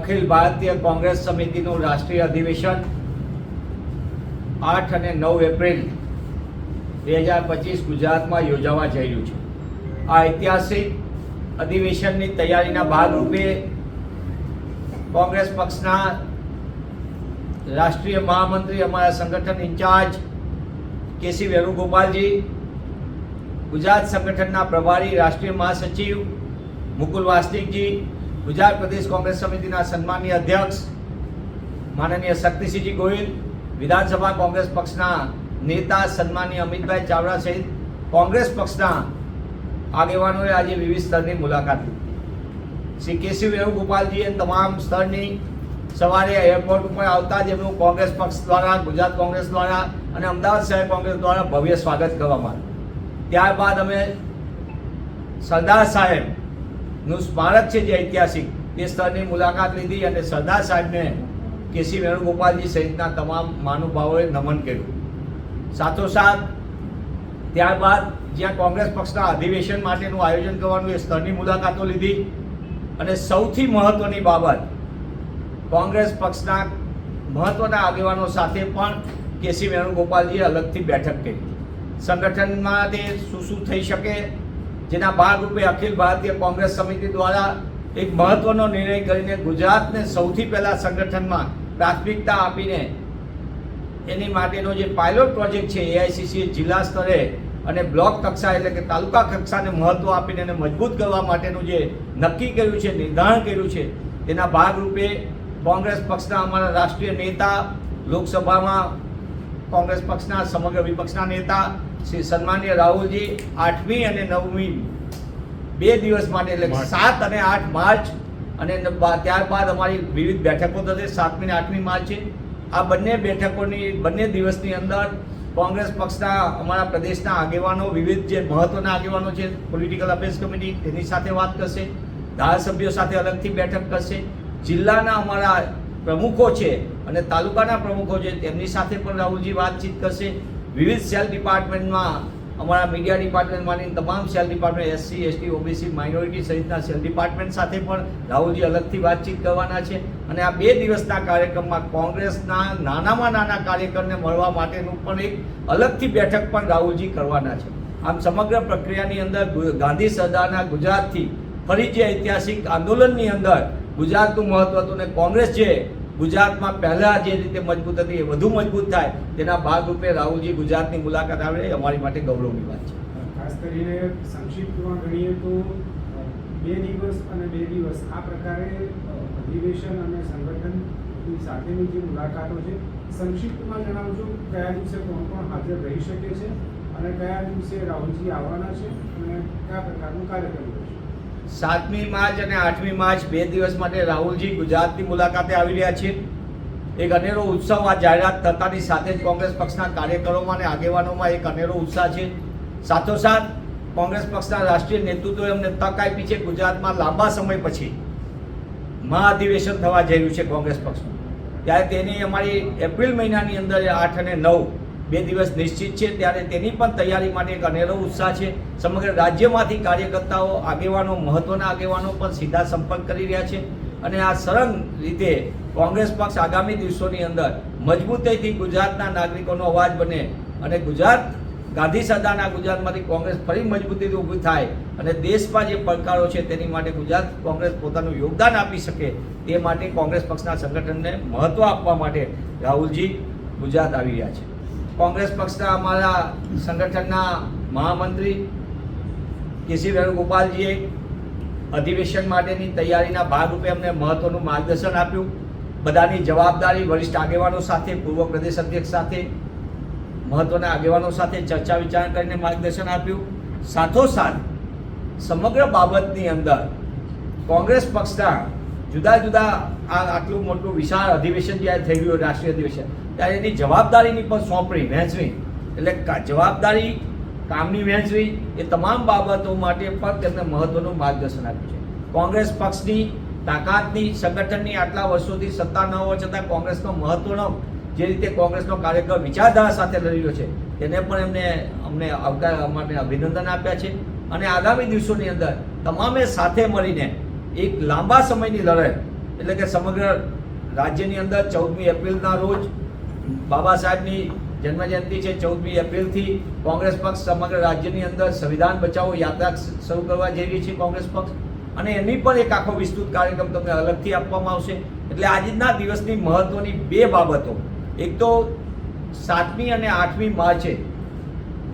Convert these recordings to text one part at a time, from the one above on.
અખિલ ભારતીય કોંગ્રેસ સમિતિનું રાષ્ટ્રીય અધિવેશન આઠ અને નવ એપ્રિલ બે હજાર પચીસ ગુજરાતમાં યોજાવા જઈ રહ્યું છે. આ ઐતિહાસિક અધિવેશનની તૈયારીના ભાગરૂપે કોંગ્રેસ પક્ષના રાષ્ટ્રીય મહામંત્રી અમારા સંગઠન ઇન્ચાર્જ કેસી વેણુગોપાલજી, ગુજરાત સંગઠનના પ્રભારી રાષ્ટ્રીય મહાસચિવ મુકુલ વાસનિકજી ગુજરાત પ્રદેશ કોંગ્રેસ સમિતિના સન્માનીય અધ્યક્ષ માનનીય શક્તિસિંહજી ગોહિલ, વિધાનસભા કોંગ્રેસ પક્ષના નેતા સન્માનીય અમિતભાઈ ચાવડા સહિત કોંગ્રેસ પક્ષના આગેવાનોએ આજે વિવિધ સ્તરની મુલાકાત લીધી. શ્રી કેસી વેણુગોપાલજીએ તમામ સ્તરની સવારે એરપોર્ટ ઉપર આવતા જ એમનું કોંગ્રેસ પક્ષ દ્વારા, ગુજરાત કોંગ્રેસ દ્વારા અને અમદાવાદ શહેર કોંગ્રેસ દ્વારા ભવ્ય સ્વાગત કરવામાં આવ્યું. ત્યારબાદ અમે સરદાર સાહેબનું સ્મારક છે જે ઐતિહાસિક, તે સ્થળની મુલાકાત લીધી અને સરદાર સાહેબને કેસી વેણુગોપાલજી સહિતના તમામ મહાનુભાવોએ નમન કર્યું. સાથોસાથ, ત્યારબાદ જ્યાં કોંગ્રેસ પક્ષના અધિવેશન માટેનું આયોજન કરવાનું એ સ્થળની મુલાકાતો લીધી અને સૌથી મહત્વની બાબત, કોંગ્રેસ પક્ષના મહત્વના આગેવાનો સાથે પણ કેસી વેણુગોપાલજીએ અલગથી બેઠક કરી. સંગઠનમાં તે શું શું થઈ શકે જેના ભાગરૂપે અખિલ ભારતીય કોંગ્રેસ સમિતિ દ્વારા એક મહત્વનો નિર્ણય કરીને ગુજરાતને સૌથી પહેલા સંગઠનમાં પ્રાથમિકતા આપીને એની માટેનો જે પાયલોટ પ્રોજેક્ટ છે એઆઈસીસીએ જિલ્લા સ્તરે અને બ્લોક કક્ષા એટલે કે તાલુકા કક્ષાને મહત્વ આપીને એને મજબૂત કરવા માટેનું જે નક્કી કર્યું છે, નિર્ધારણ કર્યું છે, તેના ભાગરૂપે કોંગ્રેસ પક્ષના અમારા રાષ્ટ્રીય નેતા, લોકસભામાં કોંગ્રેસ પક્ષના સમગ્ર વિપક્ષના નેતા શ્રી સન્માનીય રાહુલજી આઠમી અને નવમી. બે દિવસ માટે એટલે સાત અને આઠ માર્ચ અને ત્યારબાદ અમારી વિવિધ બેઠકો થશે. સાતમી અને આઠમી માર્ચે આ બંને બેઠકોની બંને દિવસની અંદર કોંગ્રેસ પક્ષના અમારા પ્રદેશના આગેવાનો વિવિધ જે મહત્વના આગેવાનો છે પોલિટિકલ અફેર્સ કમિટી તેની સાથે વાત કરશે. ધારાસભ્યો સાથે અલગથી બેઠક કરશે. જિલ્લાના અમારા પ્રમુખો છે અને તાલુકાના પ્રમુખો છે તેમની સાથે પણ રાહુલજી વાતચીત કરશે. વિવિધ સેલ ડિપાર્ટમેન્ટમાં, અમારા મીડિયા ડિપાર્ટમેન્ટમાંની તમામ cell department SC ST OBC minority સહિતના સેલ ડિપાર્ટમેન્ટ સાથે પણ રાહુલજી અલગથી વાતચીત કરવાના છે. અને આ બે દિવસના કાર્યક્રમમાં કોંગ્રેસના નાનામાં નાના કાર્યકરને મળવા માટેનું પણ એક અલગથી બેઠક પણ રાહુલજી કરવાના છે. આમ સમગ્ર પ્રક્રિયાની અંદર ગાંધી સરદારના ગુજરાતથી ફરી જે ઐતિહાસિક આંદોલનની અંદર ગુજરાતનું મહત્વ હતું ને કોંગ્રેસ જે ગુજરાતમાં પહેલા જે રીતે મજબૂત હતી એ વધુ મજબૂત થાય, તેના ભાગરૂપે રાહુલજી ગુજરાતની મુલાકાત આવે અમારી માટે ગૌરવની વાત છે. ખાસ કરીને સંક્ષિપ્તમાં ગણીએ તો બે દિવસ અને બે દિવસ આ પ્રકારે અધિવેશન અને સંગઠનની સાથેની જે મુલાકાતો છે, સંક્ષિપ્તમાં જણાવજો કયા દિવસે કોણ કોણ હાજર રહી શકે છે અને કયા દિવસે રાહુલજી આવવાના છે અને કયા પ્રકારનું કાર્યક્રમ સાતમી માર્ચ અને આઠમી માર્ચ બે દિવસ માટે રાહુલજી ગુજરાતની મુલાકાતે આવી રહ્યા છે. એક અનેરો ઉત્સવ આ જાહેરાત થતાની સાથે જ કોંગ્રેસ પક્ષના કાર્યકરોમાં અને આગેવાનોમાં એક અનેરો ઉત્સાહ છે. સાથોસાથ, કોંગ્રેસ પક્ષના રાષ્ટ્રીય નેતૃત્વએ અમને તક આપી છે ગુજરાતમાં લાંબા સમય પછી. મહાઅધિવેશન થવા જઈ રહ્યું છે કોંગ્રેસ પક્ષનું. ત્યારે તેની અમારી એપ્રિલ મહિનાની અંદર આઠ અને નવ બે દિવસ નિશ્ચિત છે. ત્યારે તેની પણ તૈયારી માટે એક અનેરો ઉત્સાહ છે. સમગ્ર રાજ્યમાંથી કાર્યકર્તાઓ, આગેવાનો, મહત્વના આગેવાનો પણ સીધા સંપર્ક કરી રહ્યા છે. અને આ સરળ રીતે કોંગ્રેસ પક્ષ આગામી દિવસોની અંદર મજબૂતાઈથી ગુજરાતના નાગરિકોનો અવાજ બને અને ગુજરાત, ગાંધી સરદારના ગુજરાતમાંથી કોંગ્રેસ ફરી મજબૂતીથી ઊભી થાય અને દેશમાં જે પડકારો છે તેની માટે ગુજરાત કોંગ્રેસ પોતાનું યોગદાન આપી શકે તે માટે કોંગ્રેસ પક્ષના સંગઠનને મહત્ત્વ આપવા માટે રાહુલજી ગુજરાત આવી રહ્યા છે. કોંગ્રેસ પક્ષના અમારા સંગઠનના મહામંત્રી કેસી વેણુગોપાલજીએ અધિવેશન માટેની તૈયારીના ભાગરૂપે અમને મહત્વનું માર્ગદર્શન આપ્યું. બધાની જવાબદારી વરિષ્ઠ આગેવાનો સાથે, પૂર્વ પ્રદેશ અધ્યક્ષ સાથે, મહત્વના આગેવાનો સાથે ચર્ચા વિચારણા કરીને માર્ગદર્શન આપ્યું. સાથોસાથ, સમગ્ર બાબતની અંદર કોંગ્રેસ પક્ષના જુદા જુદા આ આટલું મોટું વિશાળ અધિવેશન જ્યારે થઈ ગયું રાષ્ટ્રીય અધિવેશન ત્યારે એની જવાબદારીની પણ સોંપણી વહેંચવી. એટલે જવાબદારી કામની વહેંચવી એ તમામ બાબતો માટે પણ તેમને મહત્વનું માર્ગદર્શન આપ્યું છે. કોંગ્રેસ પક્ષની તાકાતની સંગઠનની આટલા વર્ષોથી સત્તા ન હોવા છતાં કોંગ્રેસનો મહત્વનો જે રીતે કોંગ્રેસનો કાર્યક્રમ વિચારધારા સાથે લડ્યો છે, તેને પણ એમને અમને આવકાર માટે અભિનંદન આપ્યા છે. અને આગામી દિવસોની અંદર તમામે સાથે મળીને એક લાંબા સમયની લડાઈ, એટલે કે સમગ્ર રાજ્યની અંદર ચૌદમી એપ્રિલના રોજ બાબા સાહેબની જન્મજયંતિ છે ચૌદમી એપ્રિલથી કોંગ્રેસ પક્ષ સમગ્ર રાજ્યની અંદર સંવિધાન બચાવો યાત્રા શરૂ કરવા જઈ રહી છે કોંગ્રેસ પક્ષ. અને એની પણ એક આખો વિસ્તૃત કાર્યક્રમ તમને અલગથી આપવામાં આવશે. એટલે આજના દિવસની મહત્વની બે બાબતો. એક તો સાતમી અને આઠમી માર્ચે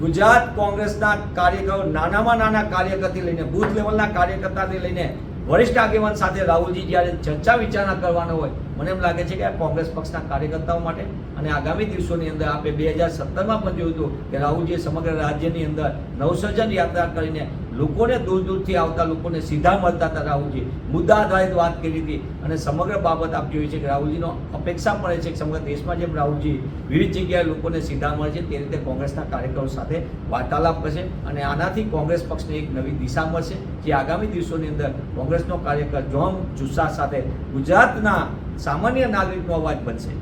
ગુજરાત કોંગ્રેસના કાર્યકરો નાનામાં નાના કાર્યકરથી લઈને બૂથ લેવલના કાર્યકર્તાથી લઈને વરિષ્ઠ આગેવાન સાથે રાહુલજી જ્યારે ચર્ચા વિચારણા કરવાનો હોય, મને એમ લાગે છે કે કોંગ્રેસ પક્ષના કાર્યકર્તાઓ માટે અને આગામી દિવસોની અંદર આપણે બે હજાર સત્તરમાં પણ જોયું હતું કે રાહુલજીએ સમગ્ર રાજ્યની અંદર નવસર્જન યાત્રા કરીને લોકોને દૂર દૂરથી આવતા લોકોને સીધા મળતા હતા રાહુલજી. મુદ્દા આધારિત વાત કરી હતી અને સમગ્ર બાબત આપ હોય છે કે રાહુલજીનો અપેક્ષા મળે છે કે સમગ્ર દેશમાં જેમ રાહુલજી વિવિધ જગ્યાએ લોકોને સીધા મળે છે, તે રીતે કોંગ્રેસના કાર્યકરો સાથે વાર્તાલાપ કરશે અને આનાથી કોંગ્રેસ પક્ષને એક નવી દિશા મળશે જે આગામી દિવસોની અંદર કોંગ્રેસનો કાર્યકર જોમ જુસ્સા સાથે ગુજરાતના સામાન્ય નાગરિકનો અવાજ બનશે.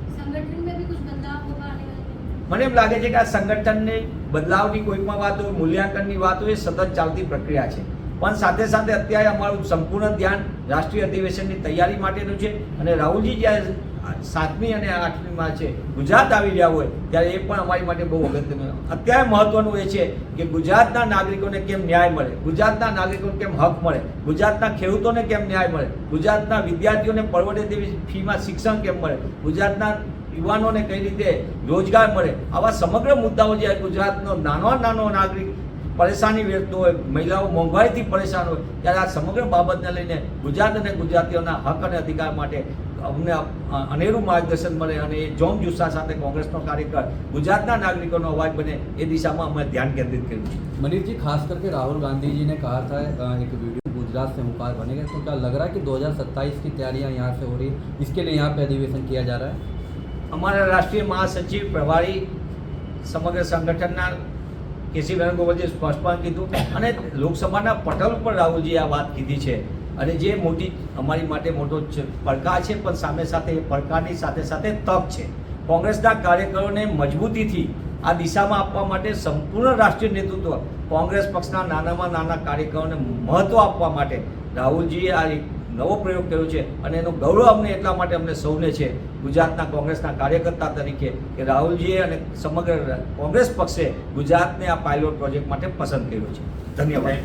મને એમ લાગે છે કે આ સંગઠનને બદલાવની કોઈ પણ વાત હોય મૂલ્યાંકનની વાત હોય એ સતત ચાલતી પ્રક્રિયા છે. પણ સાથે સાથે અત્યારે અમારું સંપૂર્ણ ધ્યાન રાષ્ટ્રીય અધિવેશનની તૈયારી માટેનું છે અને રાહુલજી જ્યારે સાતમી અને આઠમીમાં છે, ગુજરાત આવી રહ્યા હોય ત્યારે એ પણ અમારી માટે બહુ અગત્યનું અત્યારે મહત્વનું એ છે કે ગુજરાતના નાગરિકોને કેમ ન્યાય મળે? ગુજરાતના નાગરિકોને કેમ હક મળે? ગુજરાતના ખેડૂતોને કેમ ન્યાય મળે? ગુજરાતના વિદ્યાર્થીઓને પરવડે તેવી ફીમાં શિક્ષણ કેમ મળે? ગુજરાતના યુવાનોને કઈ રીતે રોજગાર મળે આવા સમગ્ર મુદ્દાઓ જે ગુજરાતનો નાનો નાનો નાગરિક પરેશાની વેઠતો હોય મહિલાઓ મોંઘવારીથી પરેશાન હોય ત્યારે આ સમગ્ર બાબતને લઈને ગુજરાત અને ગુજરાતીઓના હક અને અધિકાર માટે અમને અ- અનેરું માર્ગદર્શન મળે અને એ જોમ જુસ્સા સાથે કોંગ્રેસનો કાર્યકર ગુજરાતના નાગરિકોનો અવાજ બને એ દિશામાં અમે ધ્યાન કેન્દ્રિત કર્યું છે मनीष जी खास करके राहुल गांधी जी ने कहा था अ, एक वीडियो गुजरात से मुखार बनेगा तो क्या लग रहा है कि 2027 की तैयारियां यहाँ से हो रही है इसके लिए यहाँ पे अधिवेशन किया जा रहा है અમારા રાષ્ટ્રીય મહાસચિવ પ્રભારી સમગ્ર સંગઠનના કેસી વેણુગોપાલજીએ સ્પષ્ટપણે કીધું અને લોકસભાના પટલ ઉપર રાહુલજીએ આ વાત કીધી છે. અને જે મોટી, અમારી માટે મોટો પડકાર છે, પણ સામે સાથે એ પડકારની સાથે સાથે તક છે. કોંગ્રેસના કાર્યકરોને મજબૂતીથી આ દિશામાં આપવા માટે સંપૂર્ણ રાષ્ટ્રીય નેતૃત્વ કોંગ્રેસ પક્ષના નાનામાં નાના કાર્યકરોને મહત્ત્વ આપવા માટે રાહુલજીએ આ નવો પ્રયોગ કર્યો છે અને એનું ગૌરવ અમને એટલા માટે અમને સૌને છે ગુજરાતના કોંગ્રેસના કાર્યકર્તા તરીકે કે રાહુલજીએ અને સમગ્ર કોંગ્રેસ પક્ષે ગુજરાતને આ પાયલોટ પ્રોજેક્ટ માટે પસંદ કર્યો છે. ધન્યવાદ.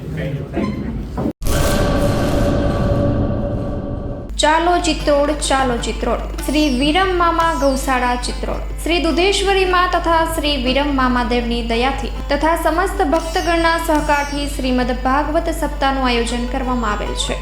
ચાલો ચિત્રોડ ચાલો ચિત્રોડ. શ્રી વિરમ મામા ગૌશાળા ચિત્રોડ. શ્રી દુધેશ્વરી માં તથા શ્રી વિરમ મામાદેવની દયાથી તથા સમસ્ત ભક્તગણના સહકારથી શ્રીમદ ભાગવત સપ્તાહનું આયોજન કરવામાં આવેલ છે.